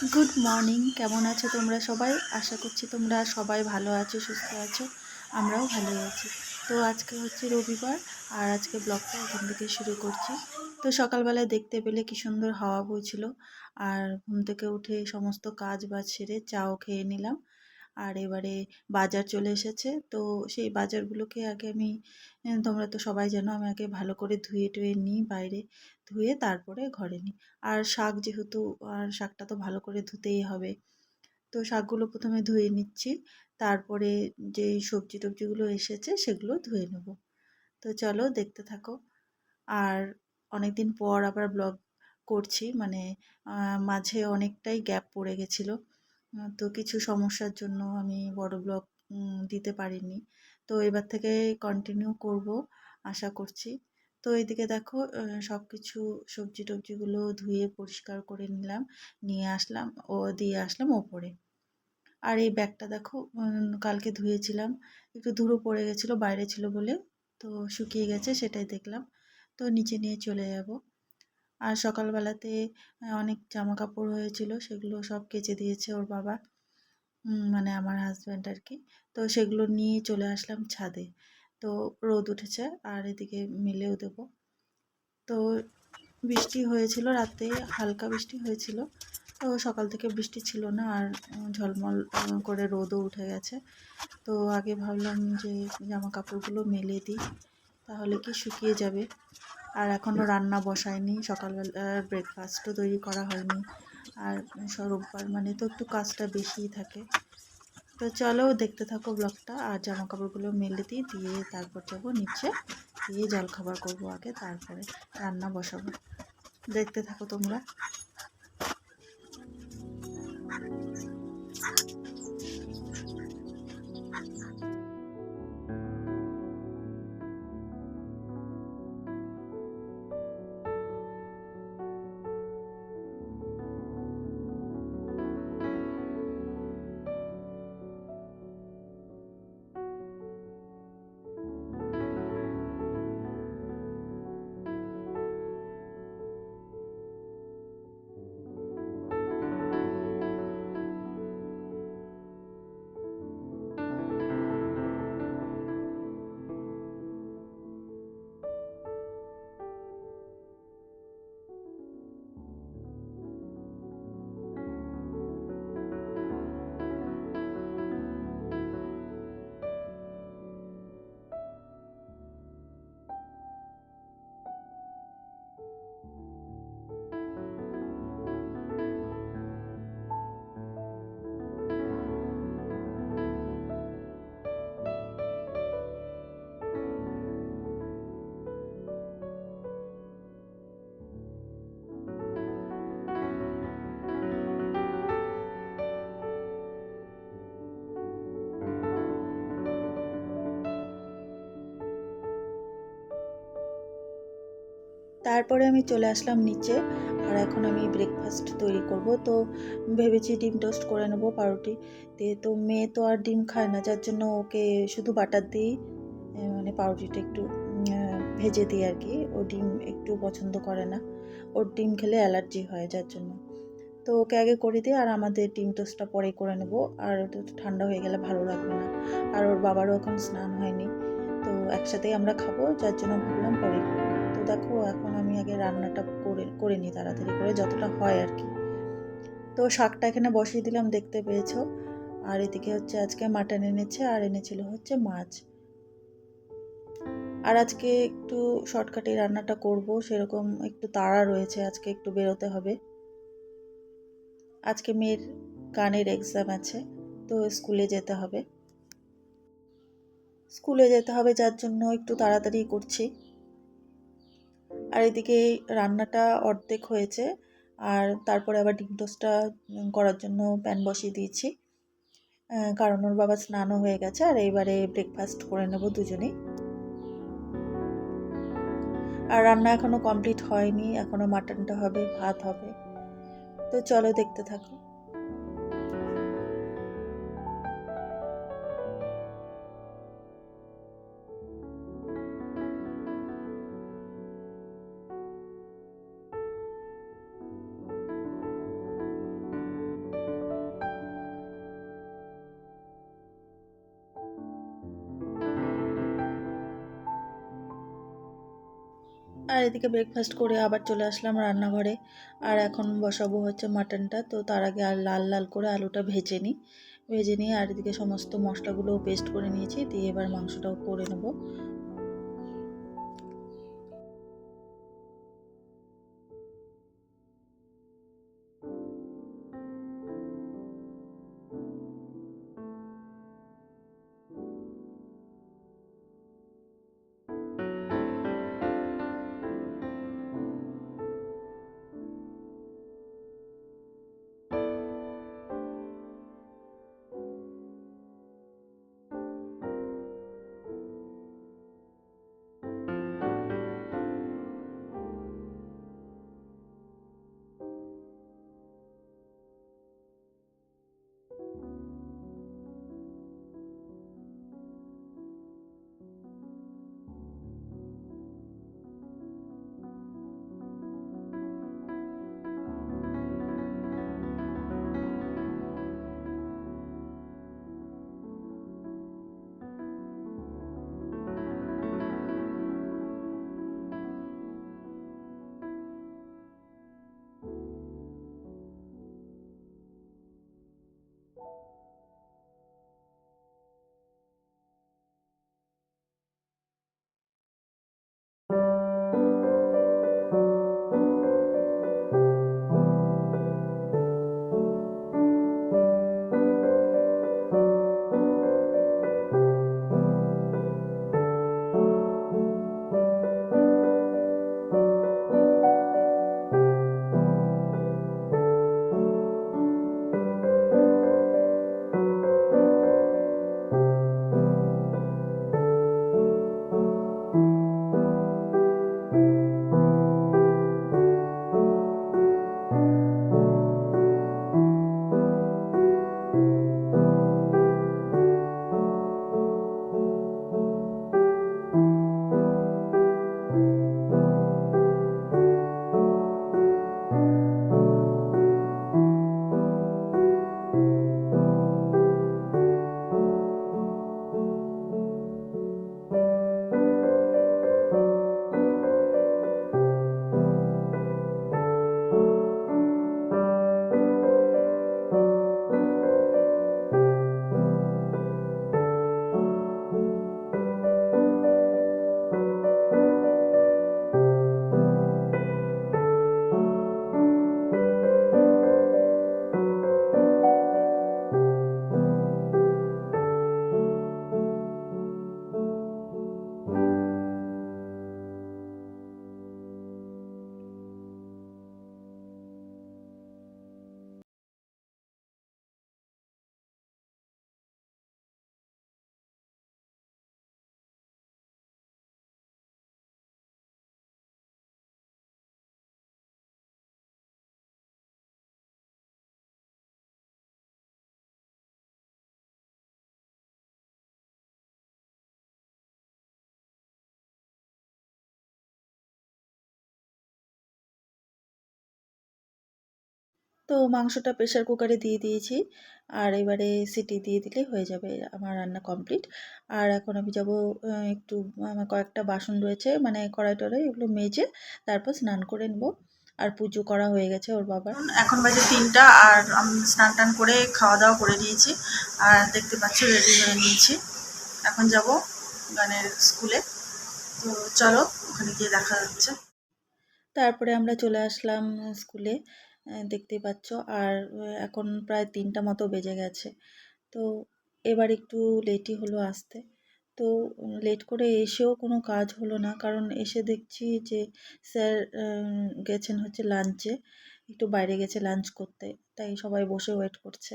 Good morning কেমন আছো তোমরা সবাই? আশা করছি তোমরা সবাই ভালো আছো, সুস্থ আছো, আমরাও ভালো আছি। তো আজকে হচ্ছে রবিবার, আর আজকে ব্লগটা এখান থেকে শুরু করছি। তো সকালবেলায় দেখতে পেলে কি সুন্দর হাওয়া বইছিল, আর ঘুম থেকে উঠে সমস্ত কাজ বাজ সেরে চাও খেয়ে নিলাম। আর এবারে বাজার চলে এসেছে। তো সেই বাজারগুলোকে আগে আমি তোমরা তো সবাই জানো, আমি আগে ভালো করে ধুয়ে টুয়ে নিই বাইরে, ধুয়ে তারপরে ঘরে নিই। আর শাক যেহেতু, আর শাকটা তো ভালো করে ধুতেই হবে। তো শাকগুলো প্রথমে ধুয়ে নিচ্ছি, তারপরে যে সবজি টবজিগুলো এসেছে সেগুলো ধুয়ে নেব। তো চলো দেখতে থাকো। আর অনেক দিন পর আবার ব্লগ করছি মানে মাঝে অনেকটাই গ্যাপ পড়ে গেছিল। তো কিছু সমস্যার জন্য আমি বড় ব্লগ দিতে পারিনি। তো এবার থেকে কন্টিনিউ করব, আশা করছি। তো এইদিকে দেখো সব কিছু সবজি টবজিগুলো ধুয়ে পরিষ্কার করে নিলাম, নিয়ে আসলাম, ও দিয়ে আসলাম ওপরে। আর এই ব্যাগটা দেখো কালকে ধুয়েছিলাম, একটু ধুলো পড়ে গেছিল, বাইরে ছিল বলে, তো শুকিয়ে গেছে, সেটাই দেখলাম। তো নিচে নিয়ে চলে যাব। আর সকালবেলাতে অনেক জামা কাপড় হয়েছিল, সেগুলো সব কেচে দিয়েছে ওর বাবা মানে আমার হাজব্যান্ড আর কি তো সেগুলো নিয়ে চলে আসলাম ছাদে। তো রোদ উঠেছে, আর এদিকে মেলেও দেবো। তো বৃষ্টি হয়েছিল রাতে, হালকা বৃষ্টি হয়েছিল। তো সকাল থেকে বৃষ্টি ছিল না, আর ঝলমল করে রোদও উঠে গেছে। তো আগে ভাবলাম যে জামা কাপড়গুলো মেলে দিই, তাহলে কি শুকিয়ে যাবে। আর এখনও রান্না বসায়নি, সকালবেলা ব্রেকফাস্টও তৈরি করা হয়নি। আর রোববার মানে তো একটু কাজটা বেশিই থাকে। তো চলো দেখতে থাকো ব্লগটা আর জামা কাপড়গুলো মেলে দিই, দিয়ে তারপর যাব নিচে, দিয়ে জল খাবার করব আগে, তারপরে রান্না বসাবো। দেখতে থাকো তোমরা। তারপরে আমি চলে আসলাম নিচে, আর এখন আমি ব্রেকফাস্ট তৈরি করব। তো ভেবেছি ডিম টোস্ট করে নেব পাউরুটি। দিয়ে তো মেয়ে তো আর ডিম খায় না, যার জন্য ওকে শুধু বাটার দিই মানে পাউরুটিটা একটু ভেজে দিই আর কি। ও ডিম একটু পছন্দ করে না। ওর ডিম খেলে অ্যালার্জি হয় যার জন্য। তো ওকে আগে করে দিই, আর আমাদের ডিম টোস্টটা পরে করে নেব। আর ঠান্ডা হয়ে গেলে ভালো লাগবে না। আর ওর বাবারও এখন স্নান হয়নি। তো একসাথেই আমরা খাব, যার জন্য ভাবলাম পরে। তো দেখো, এখন আমি আগে রান্নাটা করে করে নিই তাড়াতাড়ি করে, যতটা হয় আর কি। তো শাকটা এখানে বসিয়ে দিলাম, দেখতে পেয়েছ। আর এদিকে হচ্ছে আজকে মাটন এনেছে, আর এনেছিল হচ্ছে মাছ। আর আজকে একটু শর্টকাটে রান্নাটা করব, সেরকম একটু তাড়া রয়েছে, আজকে একটু বেরোতে হবে। আজকে মেয়ের গানের এক্সাম আছে, তো স্কুলে যেতে হবে। স্কুলে যেতে হবে, যার জন্য একটু তাড়াতাড়ি করছি। আর এদিকে রান্নাটা অর্ধেক হয়েছে, আর তারপরে আবার ডিম টোস্টটা করার জন্য প্যান বসিয়ে দিয়েছি। কারণ ওর বাবা স্নানও হয়ে গেছে, আর এইবারে ব্রেকফাস্ট করে নেব দুজনেই আর রান্না এখনও কমপ্লিট হয়নি এখনও মাটনটা হবে, ভাত হবে। তো চলো দেখতে থাকো। আর এদিকে ব্রেকফাস্ট করে আবার চলে আসলাম রান্নাঘরে। আর এখন বসাবো হচ্ছে মাটনটা তো তার আগে আর লাল লাল করে আলুটা ভেজে নিই। ভেজে নিয়ে আর এদিকে সমস্ত মশলাগুলো পেস্ট করে নিয়েছি। দিয়ে এবার মাংসটাও করে নেব। তো মাংসটা প্রেশার কুকারে দিয়ে দিয়েছি। আর এবারে সিটি দিয়ে দিলে হয়ে যাবে আমার রান্না কমপ্লিট আর এখন আমি যাব একটু আমার কয়েকটা বাসন রয়েছে মানে কড়াই টড়াই এগুলো মেজে তারপর স্নান করে নেব। আর পুজো করা হয়ে গেছে ওর বাবার। এখন বাজে তিনটা আর আমি স্নান টান করে খাওয়া দাওয়া করে নিয়েছি। আর দেখতে পাচ্ছি রেডি হয়ে নিয়েছি। এখন যাব গানের স্কুলে তো চলো ওখানে গিয়ে দেখা যাচ্ছে তারপরে আমরা চলে আসলাম স্কুলে দেখতেই পাচ্ছ। আর এখন প্রায় তিনটা মতো বেজে গেছে। তো এবার একটু লেটই হলো আসতে। তো, লেট করে এসেও কোনো কাজ হলো না। কারণ এসে দেখছি যে, স্যার গেছেন হচ্ছে লাঞ্চে একটু বাইরে গেছে লাঞ্চ করতে। তাই সবাই বসে ওয়েট করছে।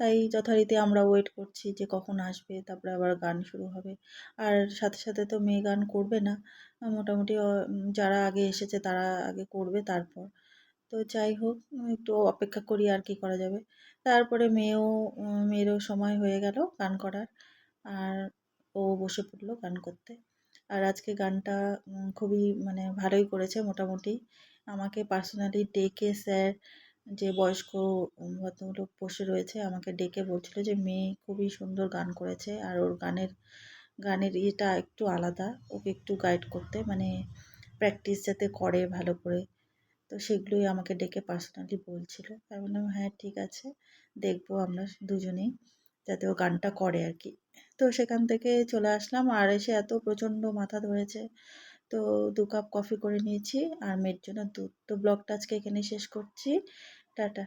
তাই যথারীতি আমরা ওয়েট করছি যে, কখন আসবে। তারপরে আবার গান শুরু হবে। আর সাথে সাথে তো মেয়ে গান করবে না। মোটামুটি যারা আগে এসেছে তারা আগে করবে তারপর। তো যাই হোক একটু অপেক্ষা করি আর কি করা যাবে। তারপরে মেয়েও মেয়েরও সময় হয়ে গেল গান করার। আর ও বসে পড়ল গান করতে। আর আজকে গানটা খুবই মানে ভালোই করেছে মোটামুটি। আমাকে পার্সোনালি ডেকে স্যার যে বয়স্ক ভদ্রলোক বসে রয়েছে, আমাকে ডেকে বলছিল যে, মেয়ে খুবই সুন্দর গান করেছে আর ওর গানের গানের ইয়েটা একটু আলাদা। ওকে একটু গাইড করতে মানে প্র্যাকটিস যাতে করে ভালো করে। তো সেগুলোই আমাকে ডেকে পার্সোনালি বলছিল। আমি বললাম হ্যাঁ ঠিক আছে, দেখব আমরা দুজনেই, যাতে ও গানটা করে আর কি। তো সেখান থেকে চলে আসলাম আর এসে এত প্রচণ্ড মাথা ধরেছে। তো দু কাপ কফি করে নিয়েছি আর মেয়ের জন্য দুধ। তো ব্লগটা আজকে এখানে শেষ করছি। টাটা।